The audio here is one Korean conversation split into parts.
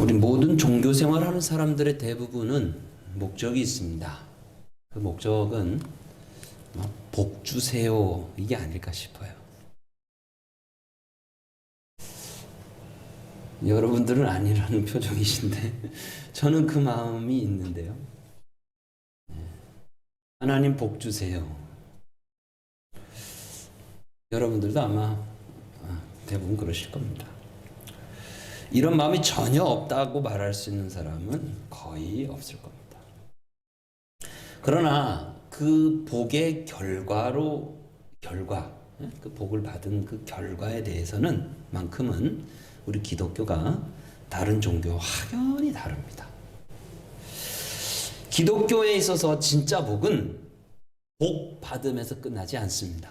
우리 모든 종교 생활하는 사람들의 대부분은 목적이 있습니다. 그 목적은 뭐복 주세요 이게 아닐까 싶어요. 여러분들은 아니라는 표정이신데 저는 그 마음이 있는데요. 하나님 복 주세요. 여러분들도 아마 아, 대부분 그러실 겁니다. 이런 마음이 전혀 없다고 말할 수 있는 사람은 거의 없을 겁니다. 그러나 그 복의 결과로 결과 예? 그 복을 받은 그 결과에 대해서는 만큼은 우리 기독교가 다른 종교와 확연히 다릅니다. 기독교에 있어서 진짜 복은 복 받음에서 끝나지 않습니다.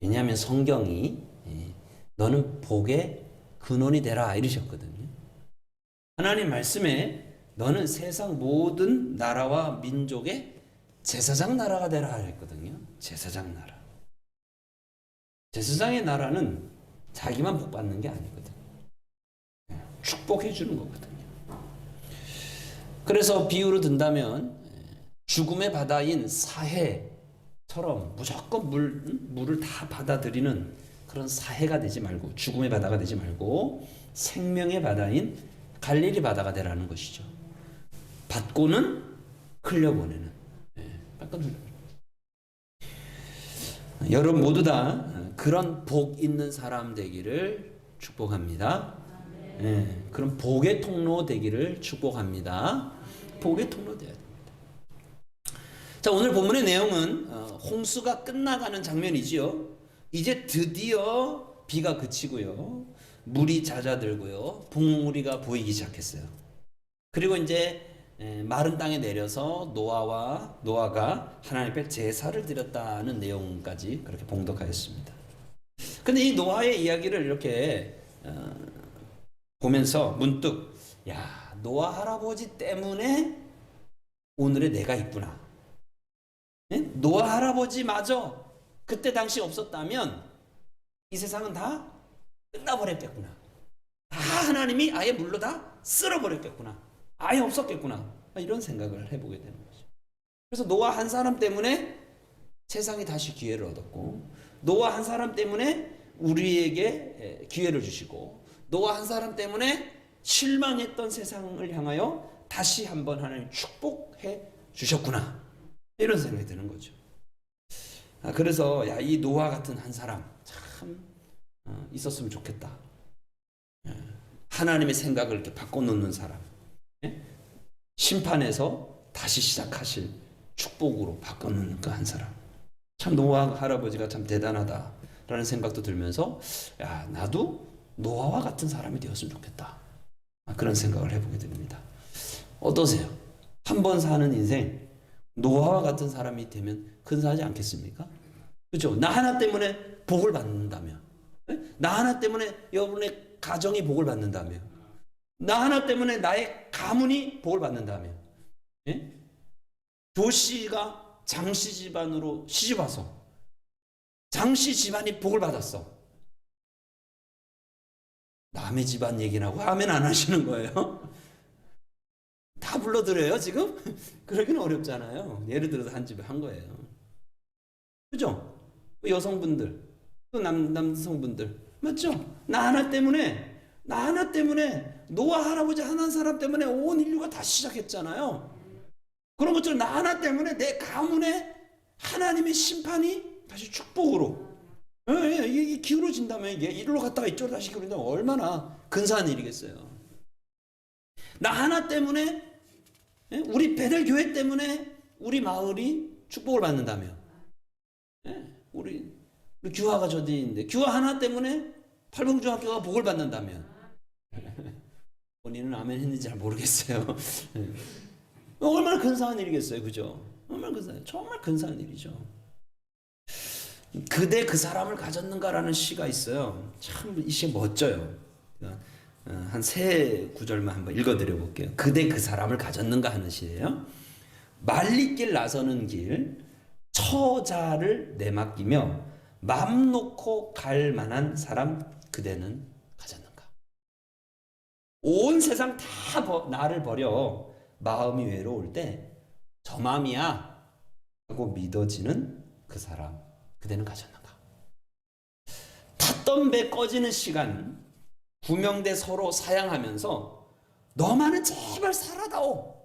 왜냐하면 성경이 예, 너는 복의 근원이 되라 이러셨거든요. 하나님 말씀에 너는 세상 모든 나라와 민족의 제사장 나라가 되라 했거든요. 제사장 나라. 제사장의 나라는 자기만 복 받는 게 아니거든. 예, 축복해 주는 거거든요. 그래서 비유로 든다면 예, 죽음의 바다인 사해처럼 무조건 물 물을 다 받아들이는 그런 사해가 되지 말고 죽음의 바다가 되지 말고 생명의 바다인 갈릴리 바다가 되라는 것이죠. 받고는 흘려보내는. 예, 받고 흘려. 여러분 모두 다 그런 복 있는 사람 되기를 축복합니다. 예, 그런 복의 통로 되기를 축복합니다. 복의 통로 돼야 됩니다. 자 오늘 본문의 내용은 어, 홍수가 끝나가는 장면이지요. 이제 드디어 비가 그치고요. 물이 잦아들고요. 붕무리가 보이기 시작했어요. 그리고 이제 에, 마른 땅에 내려서 노아와 노아가 하나님 앞에 제사를 드렸다는 내용까지 그렇게 봉독하였습니다. 근데 이 노아의 이야기를 이렇게 어, 보면서 문득 야 노아 할아버지 때문에 오늘의 내가 있구나. 예? 노아 할아버지마저 그때 당시 없었다면 이 세상은 다 끝나버렸겠구나. 다 하나님이 아예 물로 다 쓸어버렸겠구나. 아예 없었겠구나. 이런 생각을 해보게 되는 거죠. 그래서 노아 한 사람 때문에 세상이 다시 기회를 얻었고, 노아 한 사람 때문에 우리에게 기회를 주시고, 노아 한 사람 때문에 실망했던 세상을 향하여 다시 한번 하나님 축복해 주셨구나. 이런 생각이 드는 거죠. 아, 그래서 야, 이 노아 같은 한 사람 참 어, 있었으면 좋겠다. 예. 하나님의 생각을 이렇게 바꿔놓는 사람. 예? 심판에서 다시 시작하실 축복으로 바꿔놓는 그 한 사람. 참 노아 할아버지가 참 대단하다라는 생각도 들면서 야 나도 노아와 같은 사람이 되었으면 좋겠다. 아, 그런 생각을 해보게 됩니다. 어떠세요? 한 번 사는 인생 노아와 같은 사람이 되면 근사하지 않겠습니까? 그렇죠? 나 하나 때문에 복을 받는다면, 예? 나 하나 때문에 여러분의 가정이 복을 받는다면, 나 하나 때문에 나의 가문이 복을 받는다면, 예? 조씨가 장씨 집안으로 시집 와서 장씨 집안이 복을 받았어. 남의 집안 하고 아멘 안 하시는 거예요? 다 불러드려요 지금? 그러기는 어렵잖아요. 예를 들어서 한 집에 한 거예요. 그죠? 여성분들 또 남, 남성분들 맞죠? 나 하나 때문에 나 하나 때문에 노아 할아버지 하나 사람 때문에 온 인류가 다시 시작했잖아요. 그런 것처럼 나 하나 때문에 내 가문에 하나님의 심판이 다시 축복으로 예, 예, 이게 기울어진다면 이게 이리로 갔다가 이쪽으로 다시 기울어진다면 얼마나 근사한 일이겠어요. 나 하나 때문에 예? 우리 배들 교회 때문에 우리 마을이 축복을 받는다면 예? 우리, 우리 규화가 저기 있는데 규화 하나 때문에 팔봉중학교가 복을 받는다면 본인은 아멘 했는지 잘 모르겠어요. 예. 얼마나 근사한 일이겠어요, 그죠? 얼마나 근사해, 정말 근사한 일이죠. 그대 그 사람을 가졌는가라는 시가 있어요. 참 이 시 멋져요. 어, 한세 구절만 한번 읽어드려 볼게요. 그대 그 사람을 가졌는가 하는 시예요. 말리길 나서는 길, 처자를 내맡기며 맘 놓고 갈 만한 사람 그대는 가졌는가? 온 세상 다 버- 나를 버려 마음이 외로울 때 저 마음이야 하고 믿어지는 그 사람 그대는 가졌는가? 탔던 배 꺼지는 시간 구명대 서로 사양하면서 너만은 제발 살아다오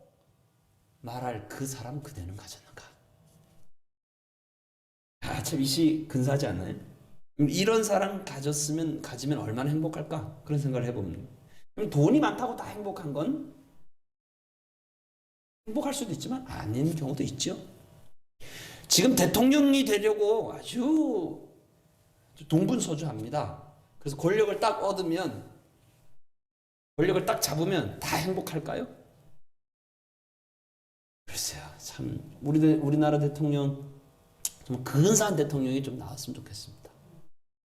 말할 그 사람 그대는 가졌는가? 아, 참 이 시 근사하지 않나요? 이런 사람 가졌으면 가지면 얼마나 행복할까? 그런 생각을 해봅니다. 그럼 돈이 많다고 다 행복한 건 행복할 수도 있지만 아닌 경우도 있죠. 지금 대통령이 되려고 아주 동분서주합니다. 그래서 권력을 딱 얻으면 권력을 딱 잡으면 다 행복할까요? 글쎄요, 참 우리 우리나라 대통령 좀 근사한 대통령이 좀 나왔으면 좋겠습니다.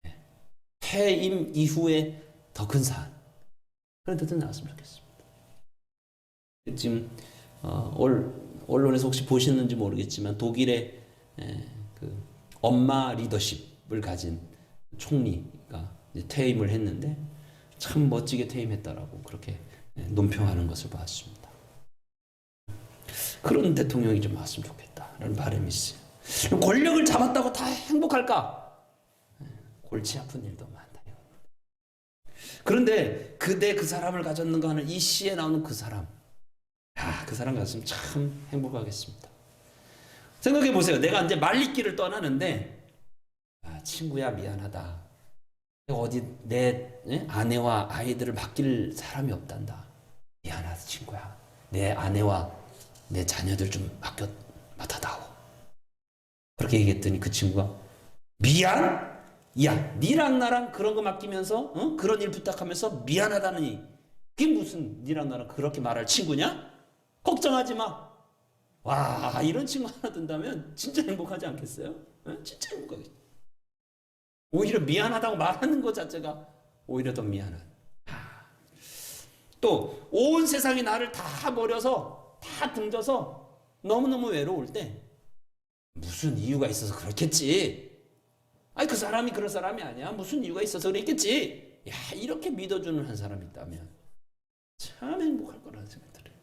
예. 퇴임 이후에 더 근사한 그런 대통령 나왔으면 좋겠습니다. 지금 어, 올, 언론에서 혹시 보시는지 모르겠지만 독일의 에, 그 엄마 리더십을 가진 총리가 퇴임을 했는데 참 멋지게 퇴임했다라고 그렇게 에, 논평하는 것을 봤습니다. 그런 대통령이 좀 나왔으면 좋겠다라는 바람이 있어요. 권력을 잡았다고 다 행복할까? 에, 골치 아픈 일도 많다. 그런데 그대 그 사람을 가졌는가 하는 이 시에 나오는 그 사람. 아, 그 사람 같으면 참 행복하겠습니다. 생각해 보세요. 내가 이제 말리길을 떠나는데, 아, 친구야, 미안하다. 어디 내 예? 아내와 아이들을 맡길 사람이 없단다. 미안하다, 친구야. 내 아내와 내 자녀들 좀 맡겨, 맡아다오. 그렇게 얘기했더니 그 친구가, 미안? 야, 니랑 나랑 그런 거 맡기면서, 어? 그런 일 부탁하면서 미안하다니. 그게 무슨 니랑 나랑 그렇게 말할 친구냐? 걱정하지 마. 와, 이런 친구 하나 든다면 진짜 행복하지 않겠어요? 예? 진짜 행복하겠죠. 오히려 미안하다고 말하는 것 자체가 오히려 더 미안한. 또 온 세상이 나를 다 버려서 다 등져서 너무너무 외로울 때 무슨 이유가 있어서 그렇겠지. 아니 그 사람이 그런 사람이 아니야. 무슨 이유가 있어서 그랬겠지. 야 이렇게 믿어주는 한 사람이 있다면 참 행복할 거라는 생각이 들어요.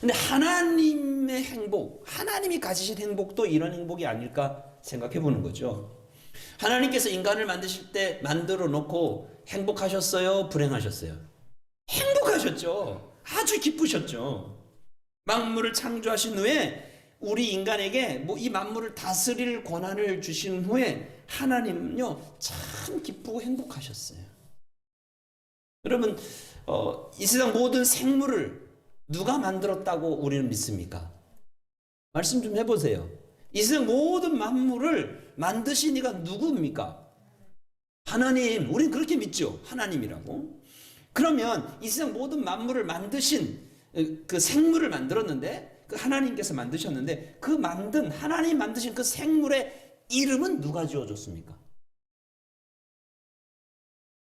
근데 하나님의 행복, 하나님이 가지신 행복도 이런 행복이 아닐까 생각해 보는 거죠. 하나님께서 인간을 만드실 때 만들어 놓고 행복하셨어요? 불행하셨어요? 행복하셨죠. 아주 기쁘셨죠. 만물을 창조하신 후에 우리 인간에게 뭐 이 만물을 다스릴 권한을 주신 후에 하나님은요 참 기쁘고 행복하셨어요. 여러분 어, 이 세상 모든 생물을 누가 만들었다고 우리는 믿습니까? 말씀 좀 해보세요. 이 세상 모든 만물을 만드신 이가 누구입니까? 하나님. 우리는 그렇게 믿죠. 하나님이라고. 그러면 이 세상 모든 만물을 만드신 그 생물을 만들었는데 그 하나님께서 만드셨는데 그 만든 하나님 만드신 그 생물의 이름은 누가 지어 줬습니까?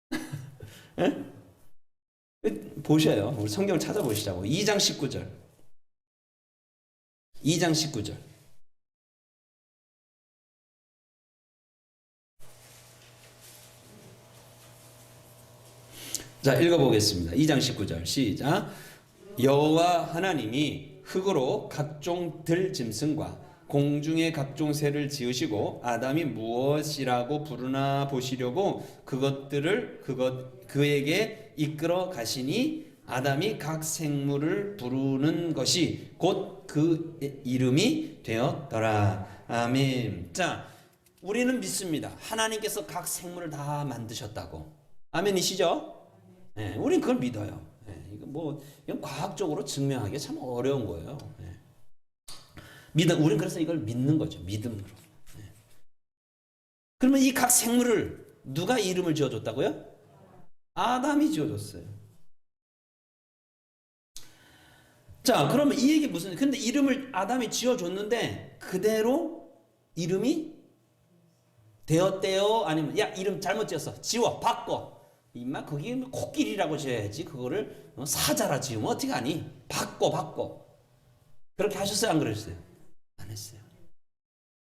예? 보셔요. 우리 성경을 찾아보시자고. 2장 19절. 2장 19절. 자, 읽어보겠습니다. 2장 19절. 시작. 여호와 하나님이 흙으로 각종 들짐승과 공중의 각종 새를 지으시고 아담이 무엇이라고 부르나 보시려고 그것들을 그것 그에게 이끌어 가시니 아담이 각 생물을 부르는 것이 곧 그 이름이 되었더라. 아멘. 자, 우리는 믿습니다. 하나님께서 각 생물을 다 만드셨다고. 아멘이시죠? 네, 우리는 그걸 믿어요. 네, 이거 뭐 이건 과학적으로 증명하기 참 어려운 거예요. 네. 믿음, 우리는 그래서 이걸 믿는 거죠. 믿음으로. 네. 그러면 이 각 생물을 누가 이름을 지어줬다고요? 아담이 지어줬어요. 자, 그러면 이 얘기 무슨, 근데 이름을 아담이 지어줬는데 그대로 이름이 되었대요? 아니면, 야, 이름 잘못 지었어. 지워, 바꿔. 임마, 그게 뭐 코끼리라고 지어야지. 그거를 어, 사자라 지으면 어떻게 하니? 바꿔, 바꿔. 그렇게 하셨어요? 안 그러셨어요? 안 했어요.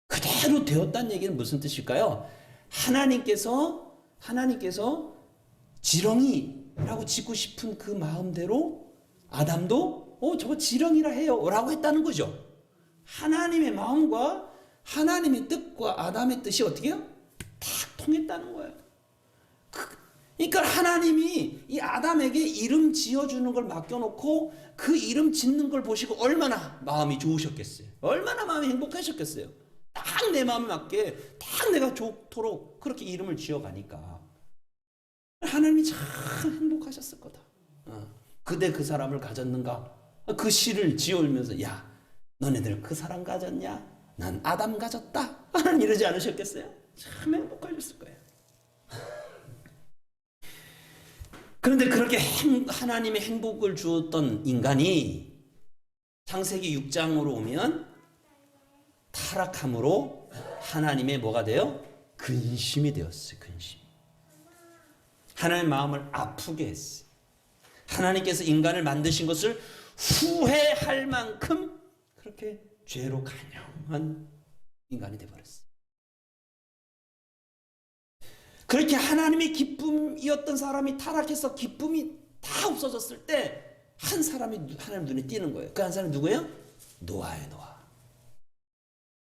그대로 되었다는 얘기는 무슨 뜻일까요? 하나님께서, 하나님께서 지렁이, 라고 짓고 싶은 그 마음대로 아담도 어 저거 지렁이라 해요 라고 했다는 거죠. 하나님의 마음과 하나님의 뜻과 아담의 뜻이 어떻게 해요? 탁 통했다는 거예요. 그- 그러니까 하나님이 이 아담에게 이름 지어주는 걸 맡겨놓고 그 이름 짓는 걸 보시고 얼마나 마음이 좋으셨겠어요. 얼마나 마음이 행복하셨겠어요. 딱 내 마음에 맞게 딱 내가 좋도록 그렇게 이름을 지어가니까 하나님이 참 행복하셨을 거다. 어. 그대 그 사람을 가졌는가? 그 시를 지어오면서 야 너네들 그 사람 가졌냐? 난 아담 가졌다. 이러지 않으셨겠어요? 참 행복하셨을 거예요. 그런데 그렇게 행- 하나님의 행복을 주었던 인간이 창세기 6장으로 오면 타락함으로 하나님의 뭐가 돼요? 근심이 되었어요. 근심. 하나님 마음을 아프게 했어요. 하나님께서 인간을 만드신 것을 후회할 만큼 그렇게 죄로 간영한 인간이 되어버렸어요. 그렇게 하나님의 기쁨이었던 사람이 타락해서 기쁨이 다 없어졌을 때 한 사람이 하나님 눈에 띄는 거예요. 그 한 사람이 누구예요? 노아예요, 노아.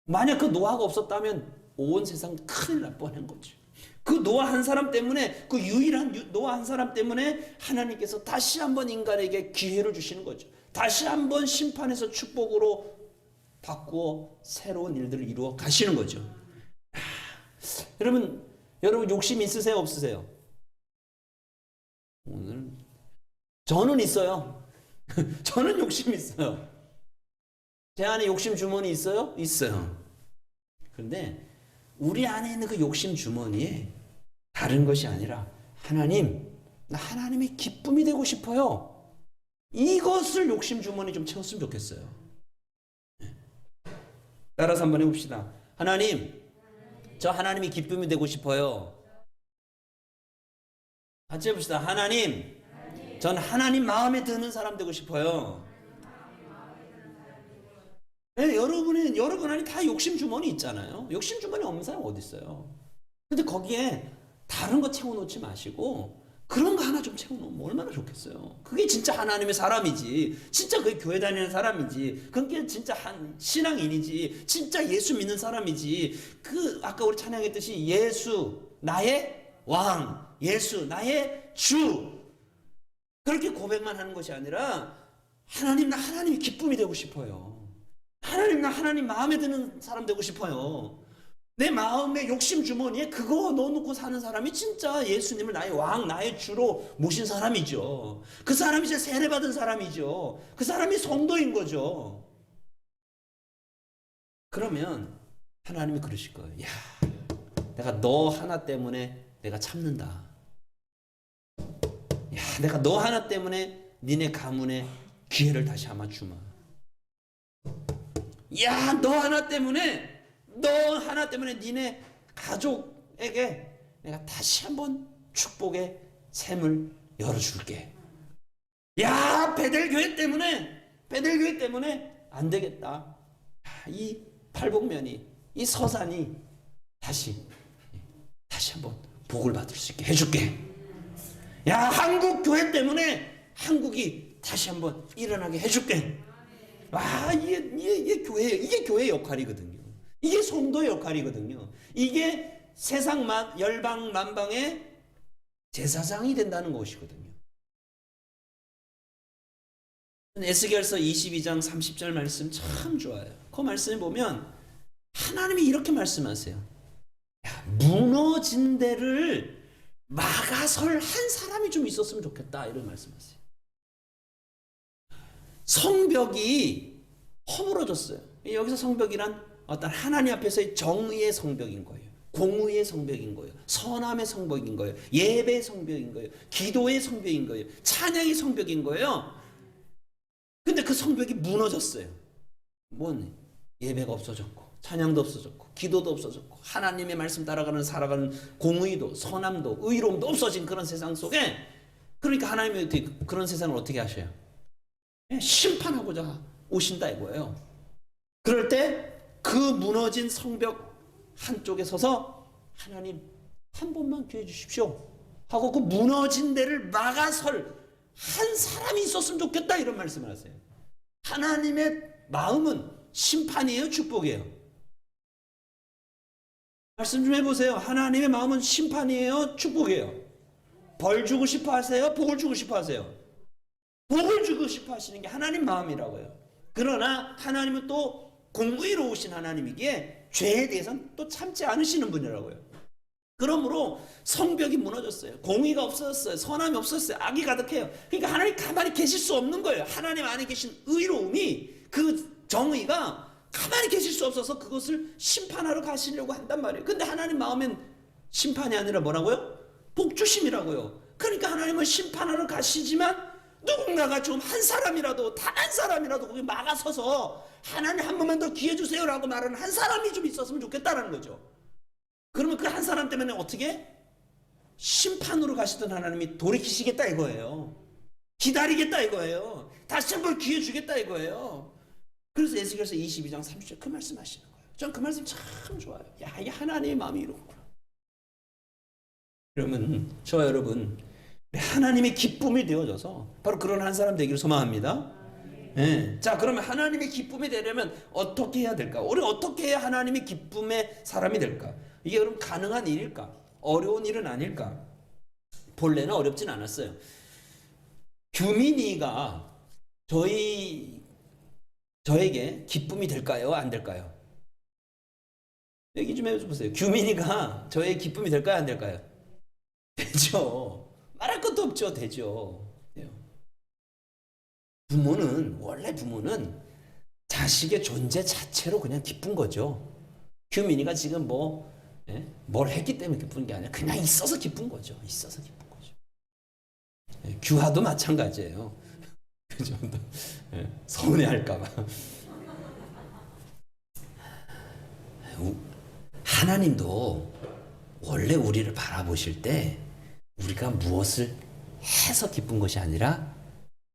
만약 그 노아가 없었다면 온 세상 큰일 날 뻔한 거죠. 그 노아 한 사람 때문에 그 유일한 유- 노아 한 사람 때문에 하나님께서 다시 한번 인간에게 기회를 주시는 거죠. 다시 한번 심판에서 축복으로 바꾸어 새로운 일들을 이루어 가시는 거죠. 아, 여러분, 여러분 욕심 있으세요, 없으세요? 오늘 저는 있어요. 저는 욕심 있어요. 제 안에 욕심 주머니 있어요? 있어요. 그런데 우리 안에 있는 그 욕심 주머니에 다른 것이 아니라 하나님, 나 하나님의 기쁨이 되고 싶어요. 이것을 욕심 주머니 좀 채웠으면 좋겠어요. 따라서 한번 해봅시다. 하나님, 저 하나님이 기쁨이 되고 싶어요. 같이 해봅시다. 하나님, 전 하나님 마음에 드는 사람 되고 싶어요. 네, 여러분은 여러분 안에 다 욕심 주머니 있잖아요. 욕심 주머니 없는 사람 어디 있어요? 근데 거기에 다른 거 채워놓지 마시고 그런 거 하나 좀 채워놓으면 얼마나 좋겠어요. 그게 진짜 하나님의 사람이지. 진짜 그게 교회 다니는 사람이지. 그게 진짜 한 신앙인이지. 진짜 예수 믿는 사람이지. 그 아까 우리 찬양했듯이 예수 나의 왕, 예수 나의 주. 그렇게 고백만 하는 것이 아니라 하나님 나 하나님이 기쁨이 되고 싶어요. 하나님 나 하나님 마음에 드는 사람 되고 싶어요. 내 마음의 욕심 주머니에 그거 넣어놓고 사는 사람이 진짜 예수님을 나의 왕, 나의 주로 모신 사람이죠. 그 사람이 이제 세례받은 사람이죠. 그 사람이 성도인 거죠. 그러면 하나님이 그러실 거예요. 야, 내가 너 하나 때문에 내가 참는다. 야, 내가 너 하나 때문에 니네 가문에 기회를 다시 한번 주마. 야, 너 하나 때문에 너 하나 때문에 니네 가족에게 내가 다시 한번 축복의 샘을 열어줄게. 야, 베델교회 때문에 베델교회 때문에 안 되겠다. 야, 이 팔복면이 이 서산이 다시 다시 한번 복을 받을 수 있게 해줄게. 야, 한국 교회 때문에 한국이 다시 한번 일어나게 해줄게. 와, 이게, 이게, 이게 교회, 이게 교회의 역할이거든요. 이게 성도의 역할이거든요. 이게 세상 만, 열방 만방의 제사장이 된다는 것이거든요. 에스겔서 22장 30절 말씀 참 좋아요. 그 말씀에 보면 하나님이 이렇게 말씀하세요. 야, 무너진 데를 막아설 한 사람이 좀 있었으면 좋겠다. 이런 말씀하세요. 성벽이 허물어졌어요. 여기서 성벽이란 어떤 하나님 앞에서의 정의의 성벽인 거예요. 공의의 성벽인 거예요. 선함의 성벽인 거예요. 예배의 성벽인 거예요. 기도의 성벽인 거예요. 찬양의 성벽인 거예요. 근데 그 성벽이 무너졌어요. 뭔 예배가 없어졌고 찬양도 없어졌고 기도도 없어졌고 하나님의 말씀 따라가는 살아가는 공의도 선함도 의로움도 없어진 그런 세상 속에 그러니까 하나님이 어떻게 그런 세상을 어떻게 하셔요? 예, 심판하고자 오신다 이거예요. 그럴 때 그 무너진 성벽 한쪽에 서서 하나님 한 번만 기회 주십시오 하고 그 무너진 데를 막아설 한 사람이 있었으면 좋겠다 이런 말씀을 하세요. 하나님의 마음은 심판이에요, 축복이에요. 말씀 좀 해보세요. 하나님의 마음은 심판이에요, 축복이에요. 벌 주고 싶어 하세요, 복을 주고 싶어 하세요. 복을 주고 싶어 하시는 게 하나님 마음이라고요. 그러나 하나님은 또 공의로우신 하나님이기에 죄에 대해서는 또 참지 않으시는 분이라고요. 그러므로 성벽이 무너졌어요. 공의가 없어졌어요. 선함이 없었어요. 악이 가득해요. 그러니까 하나님 가만히 계실 수 없는 거예요. 하나님 안에 계신 의로움이 그 정의가 가만히 계실 수 없어서 그것을 심판하러 가시려고 한단 말이에요. 근데 하나님 마음엔 심판이 아니라 뭐라고요? 복주심이라고요. 그러니까 하나님은 심판하러 가시지만 누군가가 좀 한 사람이라도 단 한 사람이라도 거기 막아서서 하나님 한 번만 더 기회 주세요라고 말하는 한 사람이 좀 있었으면 좋겠다라는 거죠. 그러면 그 한 사람 때문에 어떻게 심판으로 가시던 하나님이 돌이키시겠다 이거예요. 기다리겠다 이거예요. 다시 한 번 기회 주겠다 이거예요. 그래서 에스겔서 22장 30절 그 말씀하시는 거예요. 전 그 말씀 참 좋아요. 야 이게 하나님의 마음이 이렇구나. 그러면 저와 여러분 하나님의 기쁨이 되어져서 바로 그런 한 사람 되기를 소망합니다. 예. 자, 그러면 하나님의 기쁨이 되려면 어떻게 해야 될까? 우리 어떻게 해야 하나님의 기쁨의 사람이 될까? 이게 여러분 가능한 일일까? 어려운 일은 아닐까? 본래는 어렵진 않았어요. 규민이가 저희 저에게 기쁨이 될까요? 안 될까요? 얘기 좀 해보세요. 규민이가 저의 기쁨이 될까요? 안 될까요? 되죠. 말할 것도 없죠. 되죠. 돼요. 부모는 원래 부모는 자식의 존재 자체로 그냥 기쁜 거죠. 규민이가 지금 뭐 예? 뭘 했기 때문에 기쁜 게 아니라 그냥 있어서 기쁜 거죠. 있어서 기쁜 거죠. 예, 규하도 마찬가지예요. 그죠? 예, 서운해할까봐. 하나님도 원래 우리를 바라보실 때 우리가 무엇을 해서 기쁜 것이 아니라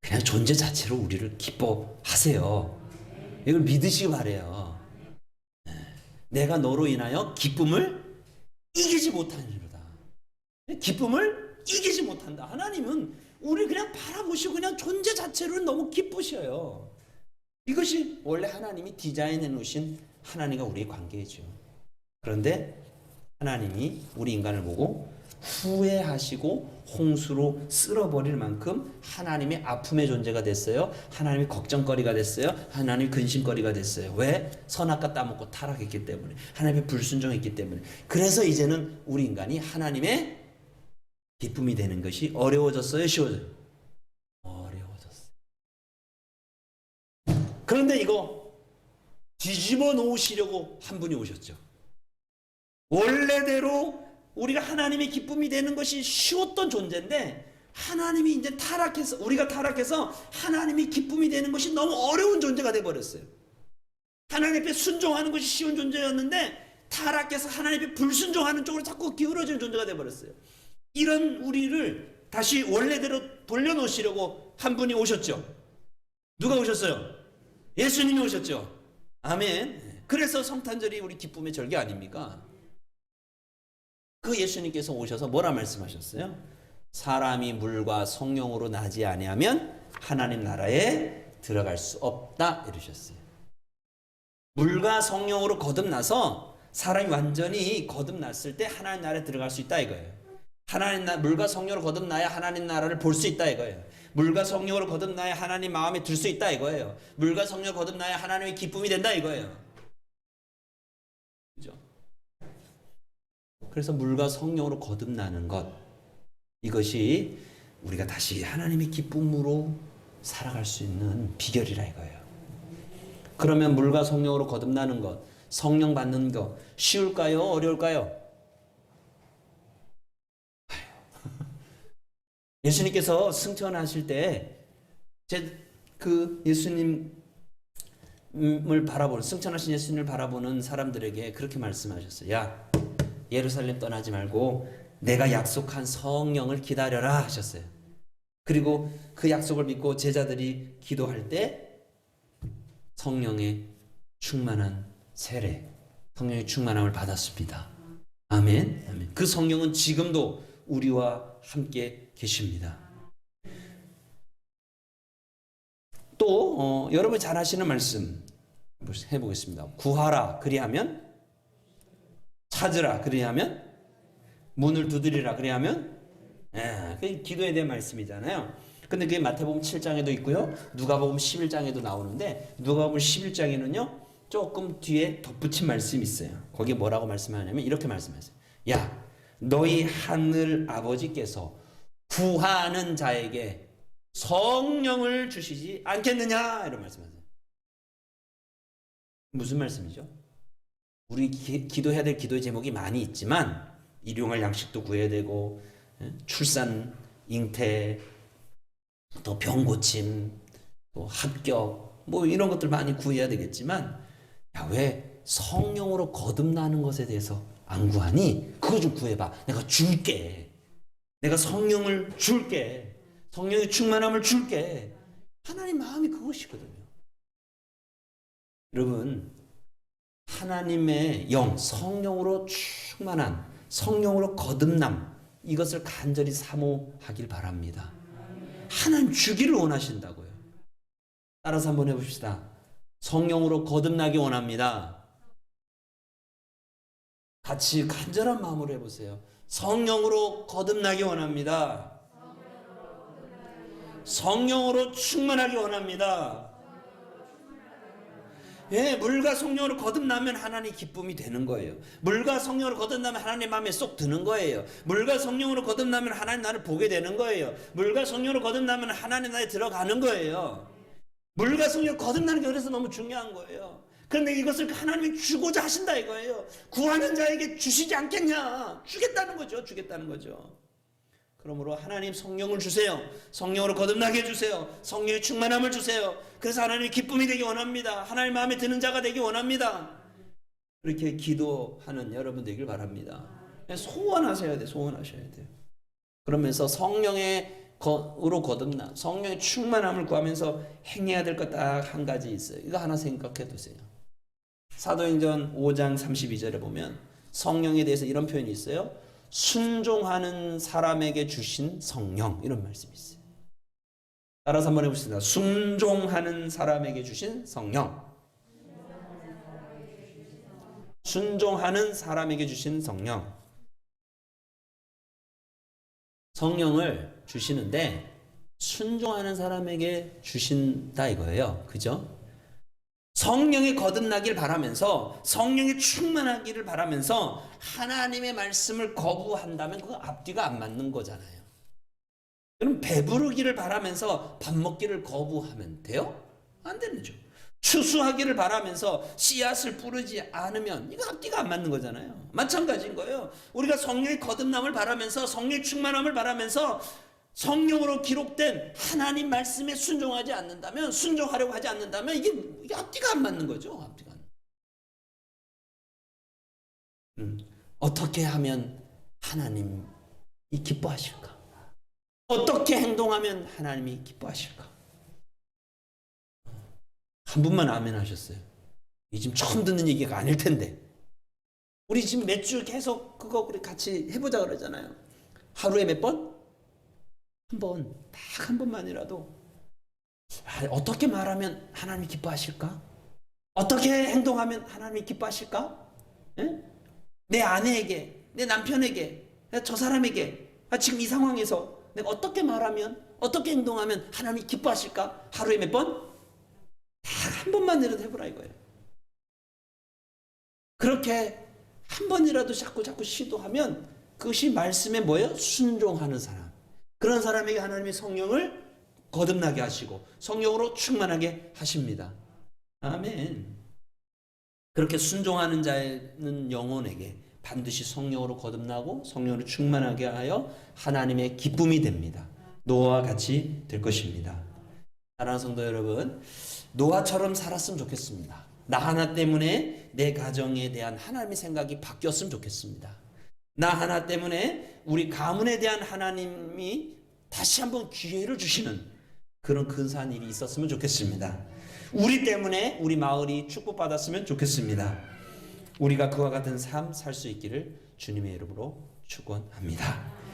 그냥 존재 자체로 우리를 기뻐하세요. 이걸 믿으시기 바래요. 네. 내가 너로 인하여 기쁨을 이기지 못하니로다. 기쁨을 이기지 못한다. 하나님은 우리 그냥 바라보시고 그냥 존재 자체로 너무 기쁘셔요. 이것이 원래 하나님이 디자인해 놓으신 하나님과 우리의 관계죠. 그런데 하나님이 우리 인간을 보고 후회하시고 홍수로 쓸어버릴 만큼 하나님의 아픔의 존재가 됐어요. 하나님의 걱정거리가 됐어요. 하나님의 근심거리가 됐어요. 왜? 선악과 따먹고 타락했기 때문에. 하나님의 불순종했기 때문에. 그래서 이제는 우리 인간이 하나님의 기쁨이 되는 것이 어려워졌어요. 쉬워져요. 어려워졌어요. 그런데 이거 뒤집어 놓으시려고 한 분이 오셨죠. 원래대로 우리가 하나님의 기쁨이 되는 것이 쉬웠던 존재인데 하나님이 이제 타락해서 우리가 타락해서 하나님이 기쁨이 되는 것이 너무 어려운 존재가 돼 버렸어요. 하나님 앞에 순종하는 것이 쉬운 존재였는데 타락해서 하나님 앞에 불순종하는 쪽으로 자꾸 기울어지는 존재가 돼 버렸어요. 이런 우리를 다시 원래대로 돌려놓으시려고 한 분이 오셨죠. 누가 오셨어요? 예수님이 오셨죠. 아멘. 그래서 성탄절이 우리 기쁨의 절기 아닙니까? 그 예수님께서 오셔서 뭐라 말씀하셨어요? 사람이 물과 성령으로 나지 아니하면 하나님 나라에 들어갈 수 없다 이러셨어요. 물과 성령으로 거듭나서 사람이 완전히 거듭났을 때 하나님 나라에 들어갈 수 있다 이거예요. 하나님 나 물과 성령으로 거듭나야 하나님 나라를 볼 수 있다 이거예요. 물과 성령으로 거듭나야 하나님 마음에 들 수 있다 이거예요. 물과 성령으로 거듭나야 하나님의 기쁨이 된다 이거예요. 그죠? 그래서 물과 성령으로 거듭나는 것 이것이 우리가 다시 하나님의 기쁨으로 살아갈 수 있는 비결이라 이거예요. 그러면 물과 성령으로 거듭나는 것, 성령 받는 것 쉬울까요? 어려울까요? 예수님께서 승천하실 때 제 그 예수님을 바라보는 승천하신 예수님을 바라보는 사람들에게 그렇게 말씀하셨어요. 야 예루살렘 떠나지 말고 내가 약속한 성령을 기다려라 하셨어요. 그리고 그 약속을 믿고 제자들이 기도할 때 성령의 충만한 세례, 성령의 충만함을 받았습니다. 아멘. 아멘. 그 성령은 지금도 우리와 함께 계십니다. 또 어, 여러분 잘 하시는 말씀 해보겠습니다. 구하라 그리하면 찾으라 그리하면 문을 두드리라 그리하면 예, 그 기도에 대한 말씀이잖아요. 근데 그게 마태복음 7장에도 있고요. 누가복음 11장에도 나오는데 누가복음 11장에는요. 조금 뒤에 덧붙인 말씀이 있어요. 거기에 뭐라고 말씀하냐면 이렇게 말씀하세요. 야, 너희 하늘 아버지께서 구하는 자에게 성령을 주시지 않겠느냐 이런 말씀하세요. 무슨 말씀이죠? 우리 기, 기도해야 될 기도의 제목이 많이 있지만 일용할 양식도 구해야 되고 예? 출산, 잉태, 또 병 고침, 또 합격 뭐 이런 것들 많이 구해야 되겠지만 야 왜 성령으로 거듭나는 것에 대해서 안 구하니? 그거 좀 구해봐. 내가 줄게. 내가 성령을 줄게. 성령의 충만함을 줄게. 하나님 마음이 그것이거든요. 여러분, 하나님의 영, 성령으로 충만한, 성령으로 거듭남, 이것을 간절히 사모하길 바랍니다. 하나님 주기를 원하신다고요. 따라서 한번 해봅시다. 성령으로 거듭나기 원합니다. 같이 간절한 마음으로 해보세요. 성령으로 거듭나기 원합니다. 성령으로 충만하기 원합니다. 예, 물과 성령으로 거듭나면 하나님 기쁨이 되는 거예요. 물과 성령으로 거듭나면 하나님 마음에 쏙 드는 거예요. 물과 성령으로 거듭나면 하나님 나를 보게 되는 거예요. 물과 성령으로 거듭나면 하나님 나에 들어가는 거예요. 물과 성령 거듭나는 게 그래서 너무 중요한 거예요. 그런데 이것을 하나님이 주고자 하신다 이거예요. 구하는 자에게 주시지 않겠냐? 주겠다는 거죠. 주겠다는 거죠. 그러므로 하나님 성령을 주세요. 성령으로 거듭나게 해주세요. 성령의 충만함을 주세요. 그래서 하나님의 기쁨이 되기 원합니다. 하나님 마음에 드는 자가 되기 원합니다. 그렇게 기도하는 여러분 되길 바랍니다. 소원하셔야 돼. 소원하셔야 돼요. 그러면서 성령의 으로 거듭나 성령의 충만함을 구하면서 행해야 될 것 딱 한 가지 있어요. 이거 하나 생각해 두세요. 사도행전 5장 32절에 보면 성령에 대해서 이런 표현이 있어요. 순종하는 사람에게 주신 성령 이런 말씀이 있어요. 따라서 한번 해봅시다. 순종하는 사람에게 주신 성령. 순종하는 사람에게 주신 성령. 성령을 주시는데 순종하는 사람에게 주신다 이거예요. 그죠? 성령이 거듭나길 바라면서 성령이 충만하기를 바라면서 하나님의 말씀을 거부한다면 그거 앞뒤가 안 맞는 거잖아요. 그럼 배부르기를 바라면서 밥 먹기를 거부하면 돼요? 안 되는죠. 추수하기를 바라면서 씨앗을 뿌리지 않으면 이거 앞뒤가 안 맞는 거잖아요. 마찬가지인 거예요. 우리가 성령의 거듭남을 바라면서 성령의 충만함을 바라면서 성령으로 기록된 하나님 말씀에 순종하지 않는다면 순종하려고 하지 않는다면 이게, 앞뒤가 안 맞는 거죠. 앞뒤가. 음, 어떻게 하면 하나님이 기뻐하실까? 어떻게 행동하면 하나님이 기뻐하실까? 한 분만 아멘 하셨어요. 이 지금 처음 듣는 얘기가 아닐 텐데. 우리 지금 몇 주 계속 그거 우리 같이 해보자 그러잖아요. 하루에 몇 번? 한 번, 딱 한 번만이라도 아, 어떻게 말하면 하나님이 기뻐하실까? 어떻게 행동하면 하나님이 기뻐하실까? 예? 내 아내에게, 내 남편에게, 저 사람에게 아, 지금 이 상황에서 내가 어떻게 말하면, 어떻게 행동하면 하나님이 기뻐하실까? 하루에 몇 번? 한 번만이라도 해보라 이거예요. 그렇게 한 번이라도 자꾸 자꾸 시도하면 그것이 말씀에 뭐예요? 순종하는 사람. 그런 사람에게 하나님이 성령을 거듭나게 하시고 성령으로 충만하게 하십니다. 아멘. 그렇게 순종하는 자는 영혼에게 반드시 성령으로 거듭나고 성령으로 충만하게 하여 하나님의 기쁨이 됩니다. 노아와 같이 될 것입니다. 사랑하는 성도 여러분, 노아처럼 살았으면 좋겠습니다. 나 하나 때문에 내 가정에 대한 하나님의 생각이 바뀌었으면 좋겠습니다. 나 하나 때문에 우리 가문에 대한 하나님이 다시 한번 기회를 주시는 그런 근사한 일이 있었으면 좋겠습니다. 우리 때문에 우리 마을이 축복받았으면 좋겠습니다. 우리가 그와 같은 삶 살 수 있기를 주님의 이름으로 축원합니다.